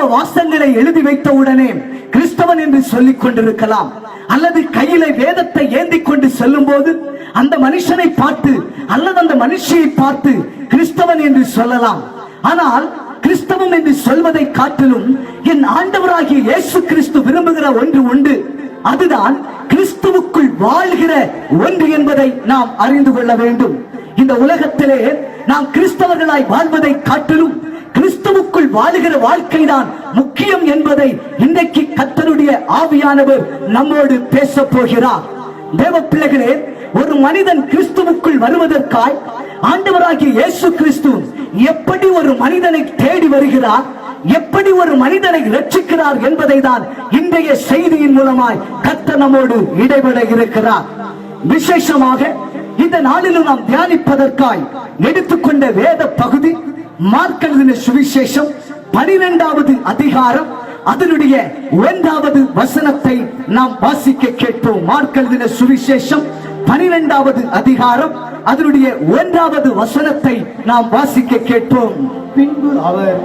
கிறிஸ்தவ வாசங்களை எழுதி வைத்த உடனே கிறிஸ்தவன் என்று சொல்லிக் கொண்டிருக்கலாம். அல்லது கையில வேதத்தை ஏந்தி கொண்டு செல்லும் போது அந்த மனுஷனை பார்த்து அல்லது அந்த மனுஷியை பார்த்து கிறிஸ்தவன் என்று சொல்லலாம். ஆனால் கிறிஸ்தவம் என்று சொல்வதை காட்டிலும் என் ஆண்டவராகிய இயேசு கிறிஸ்து விரும்புகிற ஒன்று உண்டு. அதுதான் கிறிஸ்துவுக்குள் வாழ்கிற ஒன்று என்பதை நாம் அறிந்து கொள்ள வேண்டும். இந்த உலகத்திலே நாம் கிறிஸ்தவர்களாய் வாழ்வதை காட்டிலும் கிறிஸ்துவுக்குள் வாழுகிற வாழ்க்கை தான் முக்கியம் என்பதை இன்றைக்கு கத்தருடைய ஆவியானவர் நம்மோடு பேச போகிறார். தேவ பிள்ளைகளே ஒரு மனிதன் கிறிஸ்துவுக்குள் வருவதற்காய் ஆண்டவராகிய இயேசு கிறிஸ்து எப்படி ஒரு மனிதனை தேடி வருகிறார் எப்படி ஒரு மனிதனை ரட்சிக்கிறார் என்பதை தான் இன்றைய செய்தியின் மூலமாய் கத்த நம்மோடு இடைபெற இருக்கிறார். விசேஷமாக இந்த நாளிலும் நாம் தியானிப்பதற்காய் எடுத்துக்கொண்ட வேத பகுதி மார்க்கெழுதின சுவிசேஷம் பனிரெண்டாவது அதிகாரம் அதனுடைய ஒன்றாவது வசனத்தை நாம் வாசிக்க கேட்போம். மார்க்கெழுதின சுவிசேஷம் பனிரெண்டாவது அதிகாரம் அதனுடைய ஒன்றாவது வசனத்தை நாம் வாசிக்க கேட்போம். பின்பு அவர்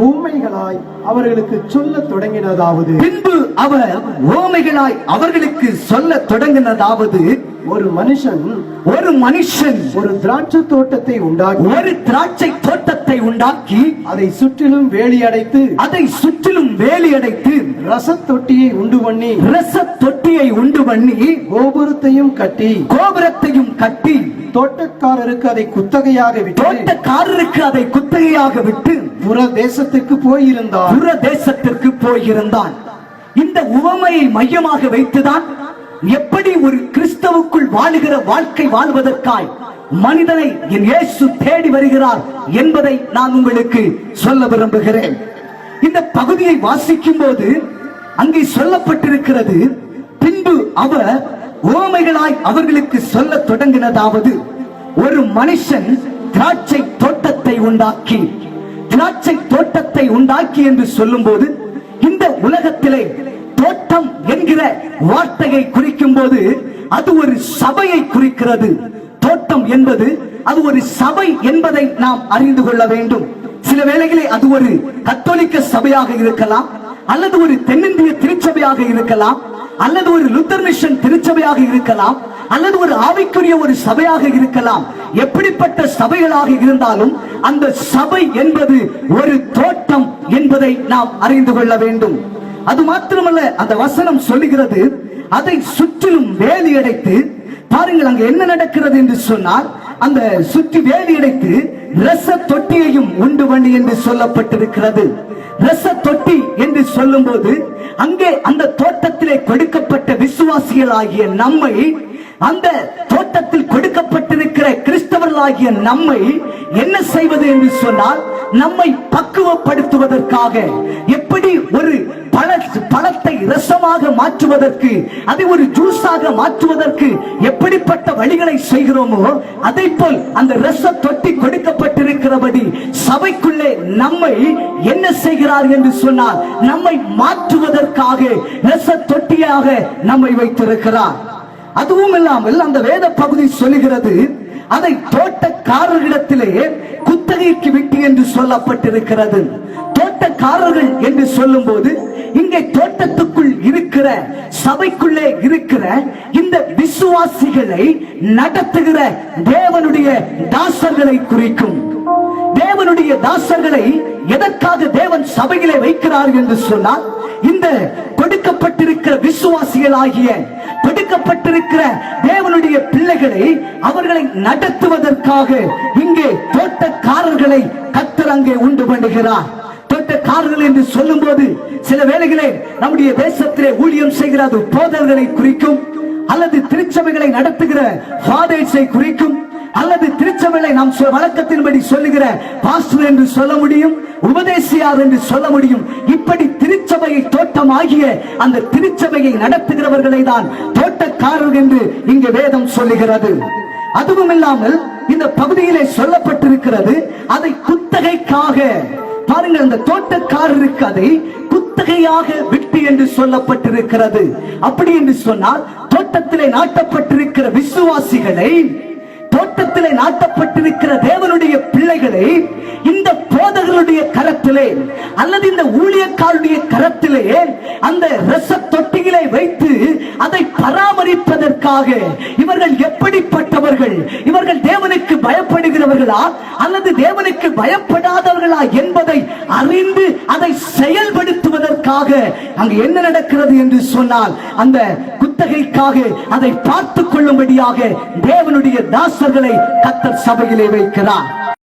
ஊமைகளாய் அவர்களுக்கு சொல்லத் தொடங்கினதாவது. பின்பு அவர் ஓமைகளாய் அவர்களுக்கு சொல்ல தொடங்கினதாவது. ஒரு மனுஷன் ஒரு மனுஷன் ஒரு திராட்சை தோட்டத்தை உண்டாக்கி ஒரு திராட்சை தோட்டத்தை உண்டாக்கி அதை சுற்றிலும் வேலி அடைத்து அதை சுற்றிலும் வேலி அடைத்து ரசத் தொட்டியை உண்டு பண்ணி ரச தொட்டியை உண்டு பண்ணி கோபுரத்தையும் கட்டி கோபுரத்தையும் கட்டி தோட்டக்காரருக்கு அதை குத்தகையாக விட்டு தோட்டக்காரருக்கு அதை குத்தகையாக விட்டு புற தேசத்துக்கு போயிருந்தார் புற தேசத்திற்கு போயிருந்தான். இந்த உவமையை மையமாக வைத்துதான் எப்படி ஒரு கிறிஸ்தவுக்குள் வாழுகிற வாழ்க்கை வாழ்வதற்காய் மனிதனை என் இயேசு தேடி வருகிறார் என்பதை நான் உங்களுக்கு சொல்ல விரும்புகிறேன். இந்த பகுதியை வாசிக்கும் போது அங்கே சொல்லப்பட்டிருக்கிறது பின்பு அவர் ஓமைகளாய் அவர்களுக்கு சொல்ல தொடங்கினதாவது ஒரு மனுஷன் திராட்சை தோட்டத்தை உண்டாக்கி திராட்சை தோட்டத்தை உண்டாக்கி என்று சொல்லும் போது இந்த உலகத்திலே கூட்டம் என்கிற வார்த்தையை குறிக்கும் போது அது ஒரு சபையை குறிக்கிறது. தோட்டம் என்பது அது ஒரு சபை என்பதை நாம் அறிந்து கொள்ள வேண்டும். சில வேளைகளில் அது ஒரு கத்தோலிக்க சபையாக இருக்கலாம் அல்லது ஒரு தென்னிந்திய திருச்சபையாக இருக்கலாம் அல்லது ஒரு லுத்தர் மிஷன் திருச்சபையாக இருக்கலாம் அல்லது ஒரு ஆவிக்குரிய ஒரு சபையாக இருக்கலாம். எப்படிப்பட்ட சபைகளாக இருந்தாலும் அந்த சபை என்பது ஒரு தோட்டம் என்பதை நாம் அறிந்து கொள்ள வேண்டும். அது மாத்திரமல்ல அந்த வசனம் சொல்லுகிறது அதை சுற்றிலும் வேலி அடைத்து பாருங்கள் அங்க என்ன நடக்கிறது என்று சொன்னால் அந்த சுற்றி வேலி அடைத்து ரச தொட்டியையும் உண்டு பண்ணி என்று சொல்லப்பட்டிருக்கிறது. ரச தொட்டி என்று சொல்லும்போது அங்கே அந்த தோட்டத்திலே கொடுக்கப்பட்ட விசுவாசிகள் ஆகிய நம்மை அந்த தோட்டத்தில் கொடுக்கப்பட்டிருக்கிற கிறிஸ்தவர்களாகிய நம்மை என்ன செய்வது என்று சொன்னால் நம்மை பக்குவப்படுத்துவதற்காக. எப்படி பழத்தை ரசமாக மாற்றுவதற்கு அதை ஒரு ஜூஸாக மாற்றுவதற்கு எப்படிப்பட்ட வழிகளை செய்கிறோமோ அதை போல் அந்த ரச தொட்டி கொடுக்கப்பட்டிருக்கிறபடி சபைக்குள்ளே நம்மை என்ன செய்கிறார் என்று சொன்னால் நம்மை மாற்றுவதற்காக ரச தொட்டியாக நம்மை வைத்திருக்கிறார். அதுவும் இல்லாமல் அந்த வேத பகுதி சொல்லுகிறது அதை தோட்டக்காரர்களிடத்திலே குத்தகைக்கு விட்டு என்று சொல்லப்பட்டிருக்கிறது. தோட்டக்காரர்கள் என்று சொல்லும் போது இங்கே தோட்டத்துக்குள் இருக்கிற சபைக்குள்ளே இருக்கிற இந்த விசுவாசிகளை நடத்துகிற தேவனுடைய தாசர்களை குறிக்கும். தேவனுடைய தாசர்களை எதற்காக தேவன் சபையிலே வைக்கிறார் என்று சொன்னால் இந்த கொடுக்கப்பட்டிருக்கிற விசுவாசிகள் ஆகிய கொடுக்கப்பட்டிருக்கிற தேவனுடைய பிள்ளைகளை அவர்களை நடத்துவதற்காக இங்கே தோட்டக்காரர்களை கத்தர் அங்கே உண்டு பண்ணுகிறார். தோட்டக்காரர்கள் என்று சொல்லும் போது சில வேளைகளே நம்முடைய தேசத்திலே ஊழியம் செய்கிற அது போதல்களை குறிக்கும் அல்லது திருச்சபைகளை நடத்துகிற ஃபாதர்ஸை குறிக்கும் அல்லது திருச்சபைகளை நாம் வழக்கத்தின்படி சொல்லுகிற பாஸ்டர் என்று சொல்ல முடியும் உபதேசியார் என்று சொல்ல முடியும். இப்படி திருச்சபையை தோட்டமாகிய அந்த திருச்சபையை நடத்துகிறவர்களை தான் தோட்டக்காரர் என்று இங்கு வேதம் சொல்லுகிறது. அதுவும் இல்லாமல் இந்த பகுதியிலே சொல்லப்பட்டிருக்கிறது அதை குத்தகைக்காக பாருங்கள் அந்த தோட்டக்காரருக்கு அதை குத்தகையாக விட்டு என்று சொல்லப்பட்டிருக்கிறது. அப்படி என்று சொன்னால் தோட்டத்திலே நாட்டப்பட்டிருக்கிற விசுவாசிகளை தோட்டத்திலே நாட்டப்பட்டிருக்கிற தேவனுடைய பிள்ளைகளை இந்த போதகருடைய கரத்திலே அல்லது இந்த ஊழியக்காருடைய கரத்திலே அந்த ரச தொட்டிகளை வைத்து அதை பராமரிப்பதற்காக இவர்கள் எப்படிப்பட்டவர்கள்? இவர்கள் தேவ பயப்படுகிறவர்களா அல்லது தேவனுக்கு பயப்படாதவர்களா என்பதை அறிந்து அதை செயல்படுத்துவதற்காக அங்கு என்ன நடக்கிறது என்று சொன்னால் அந்த குத்தகைக்காக அதை பார்த்துக் கொள்ளும்படியாக தேவனுடைய தாசர்களை கத்தர் சபையிலே வைக்கிறார்.